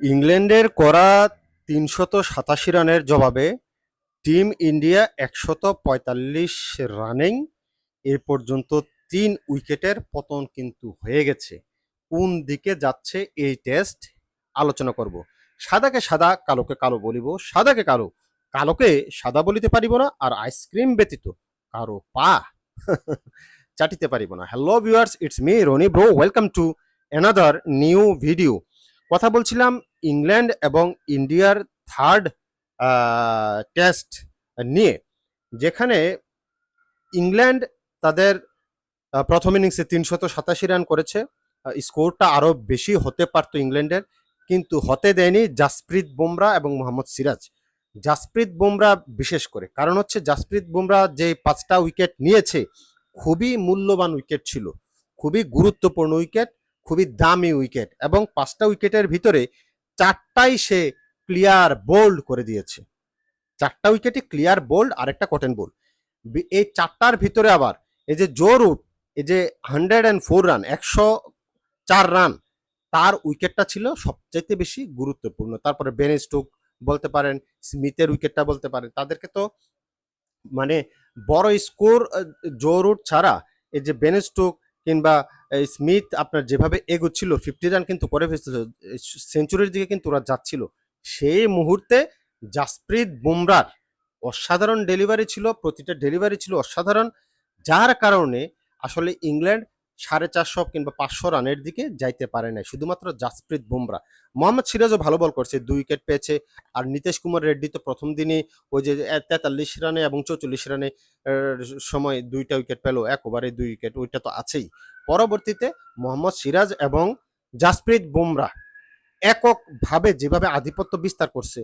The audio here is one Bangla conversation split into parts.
ইংল্যান্ডের করা তিনশত সাতাশি রানের জবাবে টিম ইন্ডিয়া একশত পঁয়তাল্লিশ রানেই এ পর্যন্ত তিন উইকেটের পতন কিন্তু হয়ে গেছে। কোন দিকে যাচ্ছে এই টেস্ট আলোচনা করব। সাদাকে সাদা, কালোকে কালো বলিব। সাদাকে কালো, কালোকে সাদা বলিতে পারিব না আর আইসক্রিম ব্যতীত কারও পা চাটিতে পারিব না। Hello viewers it's me Rony bro welcome to another new video কথা বলছিলাম ইংল্যান্ড এবং ইন্ডিয়ার থার্ড টেস্ট নিয়ে, যেখানে ইংল্যান্ড তাদের প্রথম ইনিংসে তিনশত সাতাশি রান করেছে। স্কোরটা আরও বেশি হতে পারতো ইংল্যান্ডের, কিন্তু হতে দেয়নি জাসপ্রীত বুমরা এবং মোহাম্মদ সিরাজ। জাসপ্রীত বুমরা বিশেষ করে, কারণ হচ্ছে জাসপ্রীত বুমরা যে পাঁচটা উইকেট নিয়েছে, খুবই মূল্যবান উইকেট ছিল, খুবই গুরুত্বপূর্ণ উইকেট খুবই দামি উইকেট এবং পাঁচটা উইকেটের ভিতরে চারটাই সে ক্লিয়ার বোল্ড করে দিয়েছে। চারটা উইকেটই ক্লিয়ার বোল্ড আর একটা কটেন বোল্ড। এই চারটার ভিতরে আবার এই যে জোর উঠ, এই যে হান্ড্রেড অ্যান্ড ফোর রান, একশো চার রান, তার উইকেটটা ছিল সবচাইতে বেশি গুরুত্বপূর্ণ। তারপরে বেন স্টোক বলতে পারেন, স্মিথের উইকেটটা বলতে পারেন, তাদেরকে তো মানে বড় স্কোর জোর উঠ ছাড়া এই যে বেন স্টোক কিংবা স্মিথ আপনার যেভাবে এগোচ্ছিল ফিফটি রান কিন্তু করে ফেলছিল সেঞ্চুরির দিকে কিন্তু ওরা যাচ্ছিল। সেই মুহূর্তে জাসপ্রীত বুমরার অসাধারণ ডেলিভারি ছিল, প্রতিটা ডেলিভারি ছিল অসাধারণ। যার কারণে আসলে ইংল্যান্ড সাড়ে চারশো কিংবা পাঁচশো রানের দিকে যাইতে পারে নাই। শুধুমাত্র জাসপ্রীত বুমরা। মোহাম্মদ সিরাজও ভালো বল করছে, দুই উইকেট পেয়েছে। আর নীতিশ কুমার রেড্ডি তো প্রথম দিনই ওই যে তেতাল্লিশ রানে এবং চৌচল্লিশ রানে সময় দুইটা উইকেট পেল, এক ওভারে দুই উইকেট ওইটা তো আছেই। পরবর্তীতে মোহাম্মদ সিরাজ এবং জাসপ্রীত বুমরা এককভাবে যেভাবে আধিপত্য বিস্তার করছে,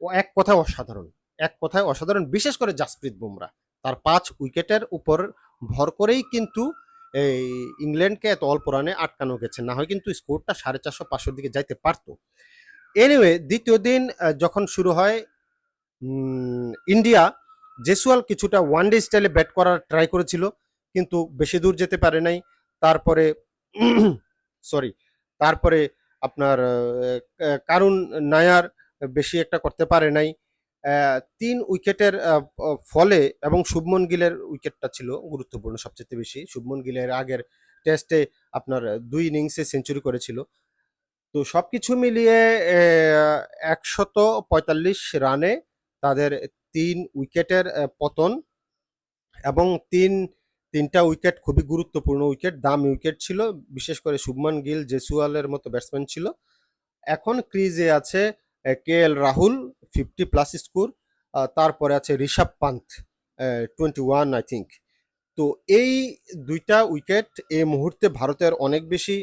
ও এক কথায় অসাধারণ। এক কথায় অসাধারণ, বিশেষ করে জাসপ্রীত বুমরা। তার পাঁচ উইকেটের উপর ভর করেই কিন্তু এই ইংল্যান্ডকে এত অল্প রানে আটকানো গেছে, না হয় কিন্তু স্কোরটা সাড়ে চারশো পাঁচশোর দিকে যাইতে পারতো। এনিওয়ে দ্বিতীয় দিন যখন শুরু হয় ইন্ডিয়া জেসুয়াল কিছুটা ওয়ান ডে স্টাইলে ব্যাট করার ট্রাই করেছিল, কিন্তু বেশি দূর যেতে পারে নাই। তারপরে সরি তারপরে আপনার কারুন নায়ার বেশি একটা করতে পারে নাই। তিন উইকেটের ফলে এবং শুভমন গিলের উইকেটটা ছিল গুরুত্বপূর্ণ সবচেয়ে বেশি। শুভমন গিলের আগের টেস্টে আপনার দুই ইনিংসে সেঞ্চুরি করেছিল। তো সব কিছু মিলিয়ে একশত পঁয়তাল্লিশ রানে তাদের তিন উইকেটের পতন এবং তিন, তিনটা উইকেট খুবই গুরুত্বপূর্ণ উইকেট, দামি উইকেট ছিল। বিশেষ করে শুভমান গিল, জেসুয়ালের মতো ব্যাটসম্যান ছিল। এখন ক্রিজে আছে K L Rahul fifty plus score তারপরে আছে Rishabh Pant twenty one I think তো এই দুইটা উইকেট এই মুহূর্তে ভারতের অনেক বেশি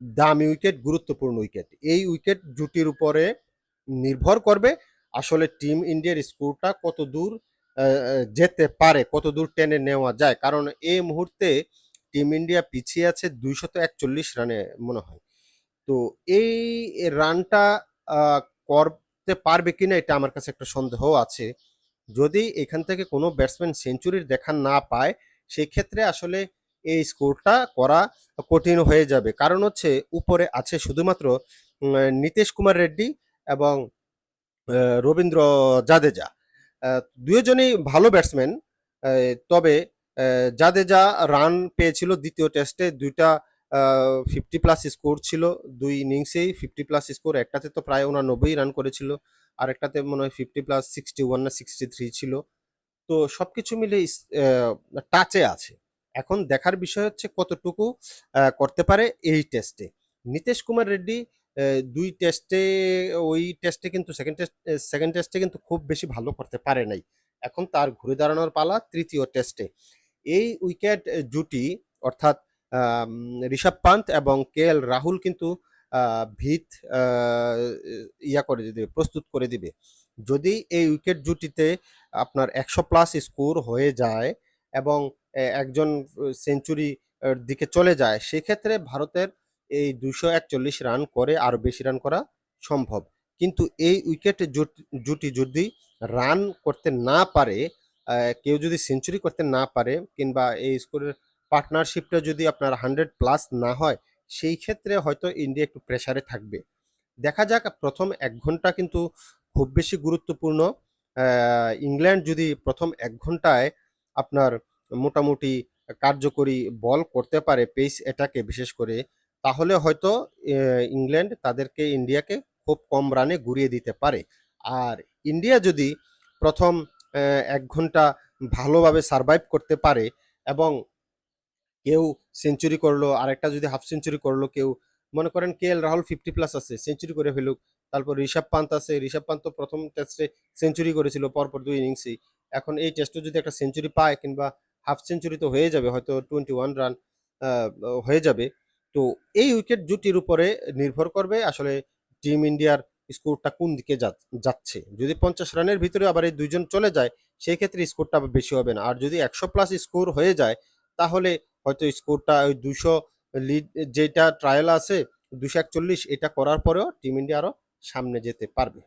দামি উইকেট, গুরুত্বপূর্ণ উইকেট। এই উইকেট জুটির উপরে নির্ভর করবে আসলে টিম ইন্ডিয়ার স্কোরটা কত দূর যেতে পারে, কত দূর টেনে নেওয়া যায়। কারণ এই মুহূর্তে টিম ইন্ডিয়া পিছিয়ে আছে দুইশত একচল্লিশ রানে মনে হয়। তো এই রানটা করতে পারবে কিনা এটা আমার কাছে একটা সন্দেহ আছে। যদি এখান থেকে কোনো ব্যাটসম্যান সেঞ্চুরির দেখা না পায় সেই ক্ষেত্রে আসলে এই স্কোরটা করা কঠিন হয়ে যাবে। কারণ হচ্ছে উপরে আছে শুধুমাত্র নীতিশ কুমার রেড্ডি এবং রবীন্দ্র জাদেজা। দুজনেই ভালো ব্যাটসম্যান তবে জাদেজা রান পেয়েছিল দ্বিতীয় টেস্টে দুইটা ফিফটি প্লাস স্কোর ছিল দুই ইনিংসেই ফিফটি প্লাস স্কোর একটাতে তো প্রায় ওনার নব্বই রান করেছিল আর একটাতে মনে হয় ফিফটি প্লাস সিক্সটি ওয়ান না সিক্সটি থ্রি ছিল। তো সব কিছু মিলে টাচে আছে। এখন দেখার বিষয় হচ্ছে কতটুকু করতে পারে এই টেস্টে নিতেশ কুমার রেড্ডি দুই টেস্টে ওই টেস্টে কিন্তু সেকেন্ড টেস্ট সেকেন্ড টেস্টে কিন্তু খুব বেশি ভালো করতে পারে নাই। এখন তার ঘুরে দাঁড়ানোর পালা তৃতীয় টেস্টে এই উইকেট জুটি, অর্থাৎ ঋষভ পান্ত এবং কে এল রাহুল কিন্তু ভিত ইয়া করে দিবে, প্রস্তুত করে দিবে। যদি এই উইকেট জুটিতে আপনার একশো প্লাস স্কোর হয়ে যায় এবং একজন সেঞ্চুরি দিকে চলে যায়, সেক্ষেত্রে ভারতের এই দুশো একচল্লিশ রান করে আরও বেশি রান করা সম্ভব। কিন্তু এই উইকেট জুটি যদি রান করতে না পারে কেউ যদি সেঞ্চুরি করতে না পারে কিংবা এই স্কোরের পার্টনারশিপটা যদি আপনার হান্ড্রেড প্লাস না হয়, সেই ক্ষেত্রে হয়তো ইন্ডিয়া একটু প্রেসারে থাকবে। দেখা যাক, প্রথম এক ঘণ্টা কিন্তু খুব বেশি গুরুত্বপূর্ণ। ইংল্যান্ড যদি প্রথম এক ঘন্টায় আপনার মোটামুটি কার্যকরী বল করতে পারে পেস এটাকে বিশেষ করে, তাহলে হয়তো ইংল্যান্ড তাদেরকে ইন্ডিয়াকে খুব কম রানে ঘুরিয়ে দিতে পারে। আর ইন্ডিয়া যদি প্রথম এক ঘণ্টা ভালোভাবে সারভাইভ করতে পারে এবং কেউ সেঞ্চুরি করল, আরেকটা যদি হাফ সেঞ্চুরি করল, কেউ, মনে করেন K L Rahul fifty plus আছে সেঞ্চুরি করে ফেলুক। তারপর ঋষভ পান্ত আছে, ঋষভ পান্ত প্রথম টেস্টে সেঞ্চুরি করেছিল, পরপর দুই ইনিংসেই এখন এই টেস্টে যদি একটা সেঞ্চুরি পায় কিংবা হাফ সেঞ্চুরি তো হয়ে যাবে, হয়তো টোয়েন্টি ওয়ান রান হয়ে যাবে। তো এই উইকেট জুটির উপরে নির্ভর করবে আসলে টিম ইন্ডিয়ার স্কোরটা কোন দিকে যাচ্ছে। যদি পঞ্চাশ রানের ভিতরে আবার এই দুইজন চলে যায়, সেই ক্ষেত্রে স্কোরটা বেশি হবে না। আর যদি একশো প্লাস স্কোর হয়ে যায়, তাহলে হয়তো স্কোরটা ওই দুশো লিড যেটা ট্রায়াল আছে, দুশো একচল্লিশ, এটা করার পরেও টিম ইন্ডিয়া আরও সামনে যেতে পারবে।